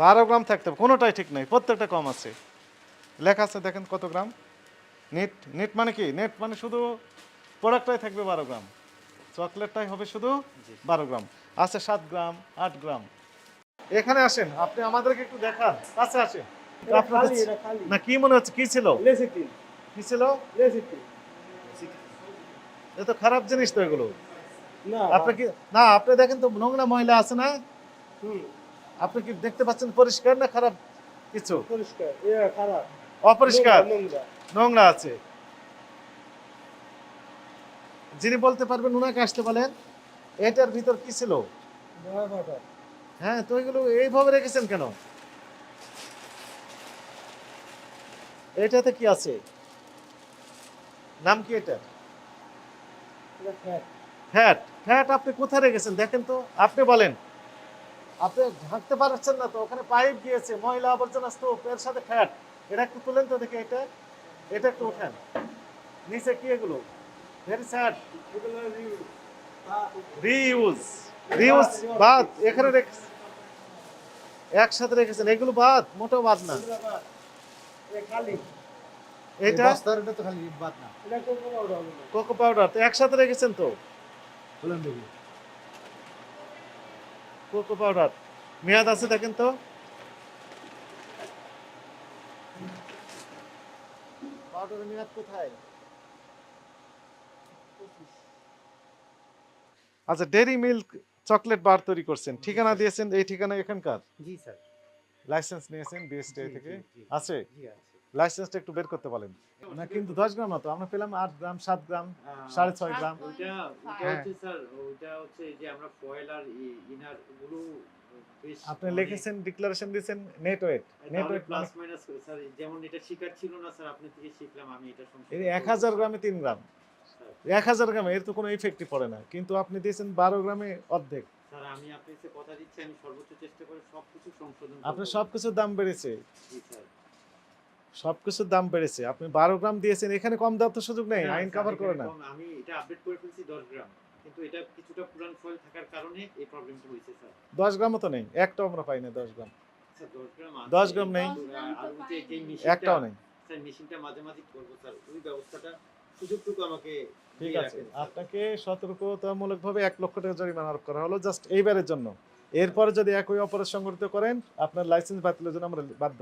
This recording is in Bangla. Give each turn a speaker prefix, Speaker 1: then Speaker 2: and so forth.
Speaker 1: বারো গ্রাম থাকতে হবে কোনোটাই ঠিক নাই প্রত্যেকটা কম আছে। লেখা আছে দেখেন কত গ্রাম। নেট নেট মানে কি? নেট মানে শুধু প্রোডাক্টটাই থাকবে বারো গ্রাম। চকলেটটাই হবে শুধু বারো গ্রাম। আছে সাত গ্রাম আট গ্রাম। এখানে আসেন আপনি আমাদেরকে একটু দেখান। কাছে আসেন। না কি মনে হচ্ছে কি ছিল? কি ছিল। এ তো খারাপ জিনিস তো এগুলো।
Speaker 2: না,
Speaker 1: আপনি কি না আপনি দেখেন তো নোংরা মহিলা আছে না? আপনি কি দেখতে পাচ্ছেন পরিষ্কার না খারাপ কিছু?
Speaker 2: পরিষ্কার, খারাপ।
Speaker 1: অপরিষ্কার?
Speaker 2: নোংরা,
Speaker 1: আছে। যিনি বলতে পারবেন ওনাকে আসতে বলেন এটার ভিতর কি ছিল? হ্যাঁ তো এগুলো এইভাবে রেখেছেন কেন? এটাতে কি আছে? নাম কি এটা। ফ্যাট। ফ্যাট আপনি কোথায় রেখেছেন? দেখেন তো আপনি বলেন। আপনি ঢাকতে পারছেন না তো ওখানে পাইপ গিয়েছে ময়লা আবর্জনা স্তূপ এর সাথে ফ্যাট এটা একটু তুলেন তো দেখে এটা। এটা একটু ওঠেন। নিচে কি এগুলো? ভেরি স্যাড
Speaker 2: এগুলো রিউ- বা-
Speaker 1: রিইউজ রিইউজ বাদ এখানে রেখ একসাথে রেখেছেন। এগুলো বাদ মোটেও বাদ না। এটা
Speaker 3: তো খালি বাদ না।
Speaker 2: কোকো পাউডার
Speaker 1: কোকো পাউডার তো একসাথে রেখেছেন তো?
Speaker 3: দেখি।
Speaker 1: Cocoa powder. মেয়াদ আছে দেখেন তো। পাউডারের মেয়াদ কোথায়? আচ্ছা ডেরি মিল্ক চকলেট বার তৈরি করছেন। ঠিকানা দিয়েছেন এই ঠিকানা এখানকার?
Speaker 3: জি স্যার।
Speaker 1: লাইসেন্স নিয়েছেন বিএসটিআই থেকে। আছে?
Speaker 3: জি আছে।
Speaker 1: লাইসেন্সটা একটু বের করতে বলেন। না কিন্তু দশ গ্রাম না তো? আমরা পেলাম আট গ্রাম সাত গ্রাম সাড়ে ছয় গ্রাম।
Speaker 4: ওইটা ওইটা। হচ্ছে স্যার ওইটা হচ্ছে যে আমরা ফয়েল আর ইনারগুলো
Speaker 1: আপনি লিখেছেন ডিক্লারেশন দিয়েছেন net weight net weight
Speaker 4: plus minus sir যেমন এটা শিকার ছিল না স্যার আপনি থেকে শিখলাম আমি এটা সংশোধন
Speaker 1: এই এক হাজার গ্রামে তিন গ্রাম।
Speaker 4: স্যার।
Speaker 1: এক হাজার গ্রামে এর তো কোনো ইফেক্টই পড়ে না। কিন্তু আপনি দিয়েছেন বারো গ্রামে অর্ধেক।
Speaker 4: স্যার আমি আপনাকে কথা দিচ্ছি আমি সর্বোচ্চ চেষ্টা করে সবকিছু সংশোধন
Speaker 1: আপনার সবকিছুর দাম বেড়েছে।
Speaker 4: জি স্যার।
Speaker 1: সবকিছুর দাম বেড়েছে। আপনি বারো গ্রাম দিয়েছেন এখানে কম দেওয়ার তো সুযোগ নেই আইন কভার করে না।
Speaker 4: আমি এটা আপডেট করে ফেলছি 10 গ্রাম। কিন্তু এটা কিছুটা পুরান ফয়েল থাকার কারণে এই প্রবলেমটা হয়েছে স্যার।
Speaker 1: দশ গ্রামও তো নেই একটাও আমরা পাই না দশ গ্রাম।
Speaker 4: 10 গ্রাম আছে।
Speaker 1: 10 গ্রাম নেই।
Speaker 4: কিন্তু, আহ, আর ওই যে যেই মেশিনটা
Speaker 1: একটাও নেই।
Speaker 4: স্যার মেশিনটা মাঝে মাঝে করব স্যার। ওই ব্যবস্থাটা সুযোগটুকু আমাকে
Speaker 1: ঠিক আছে আপনাকে সতর্কতামূলক ভাবে এক লক্ষ টাকা জরিমানা আরোপ করা হলো জাস্ট এইবারের জন্য। এরপরে যদি একই অপরাধ সংগঠিত করেন আপনার লাইসেন্স বাতিলের জন্য আমরা বাধ্য